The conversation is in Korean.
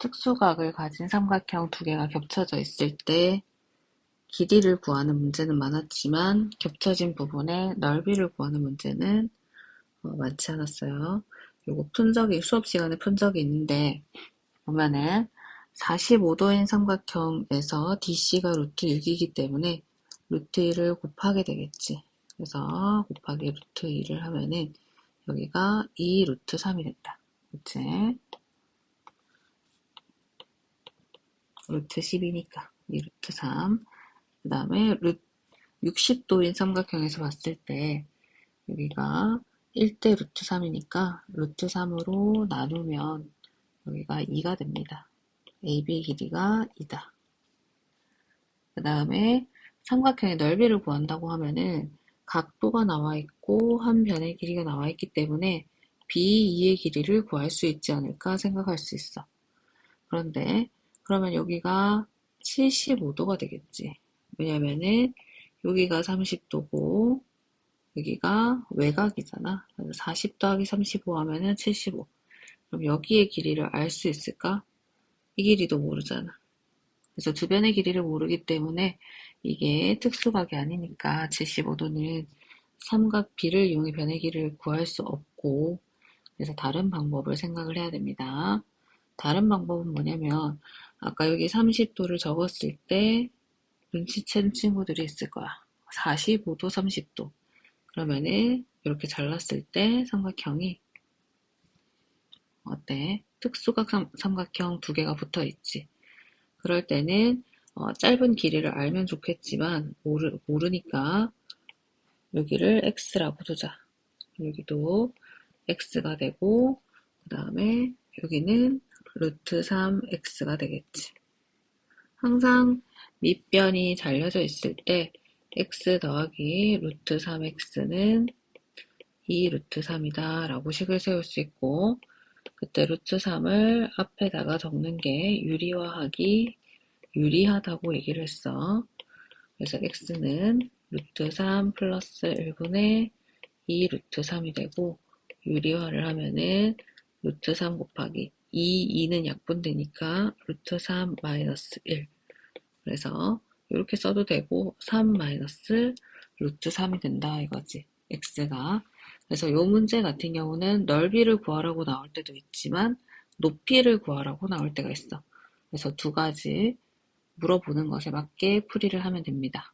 특수각을 가진 삼각형 두 개가 겹쳐져 있을 때 길이를 구하는 문제는 많았지만 겹쳐진 부분의 넓이를 구하는 문제는 어, 많지 않았어요. 요거 푼 적이 수업 시간에 푼 적이 있는데 보면은 45도인 삼각형에서 DC가 루트 6이기 때문에 루트 2를 곱하게 되겠지. 그래서 곱하기 루트 2를 하면은 여기가 2 루트 3이 된다. 그치? 루트 10이니까 2 루트 3. 그 다음에 60도인 삼각형에서 봤을 때 여기가 1대 루트 3이니까 루트 3으로 나누면 여기가 2가 됩니다. AB 길이가 2다. 그 다음에 삼각형의 넓이를 구한다고 하면은 각도가 나와 있고 한 변의 길이가 나와 있기 때문에 B2의 길이를 구할 수 있지 않을까 생각할 수 있어. 그런데 그러면 여기가 75도가 되겠지. 왜냐면은 여기가 30도고 여기가 외곽이잖아. 40 더하기 35 하면은 75. 그럼 여기의 길이를 알 수 있을까? 이 길이도 모르잖아. 그래서 두 변의 길이를 모르기 때문에 이게 특수각이 아니니까 75도는 삼각 B를 이용해 변의 길이를 구할 수 없고 그래서 다른 방법을 생각을 해야 됩니다. 다른 방법은 뭐냐면 아까 여기 30도를 적었을 때 눈치챈 친구들이 있을 거야. 45도, 30도. 그러면은 이렇게 잘랐을 때 삼각형이 어때? 특수각 삼 각형 두 개가 붙어 있지. 그럴 때는 어, 짧은 길이를 알면 좋겠지만 모르, 모르니까 여기를 x라고 두자. 여기도 x가 되고 그 다음에 여기는 루트 3x가 되겠지. 항상 밑변이 잘려져 있을 때 x 더하기 루트 3x는 2 루트 3이다 라고 식을 세울 수 있고 그때 루트 3을 앞에다가 적는 게 유리화하기 유리하다고 얘기를 했어. 그래서 x는 루트 3 플러스 1분의 2 루트 3이 되고 유리화를 하면은 루트 3 곱하기 2, 2는 약분되니까 루트 3 마이너스 1 그래서 이렇게 써도 되고 3 마이너스 루트 3이 된다 이거지 x가. 그래서 이 문제 같은 경우는 넓이를 구하라고 나올 때도 있지만 높이를 구하라고 나올 때가 있어. 그래서 두 가지 물어보는 것에 맞게 풀이를 하면 됩니다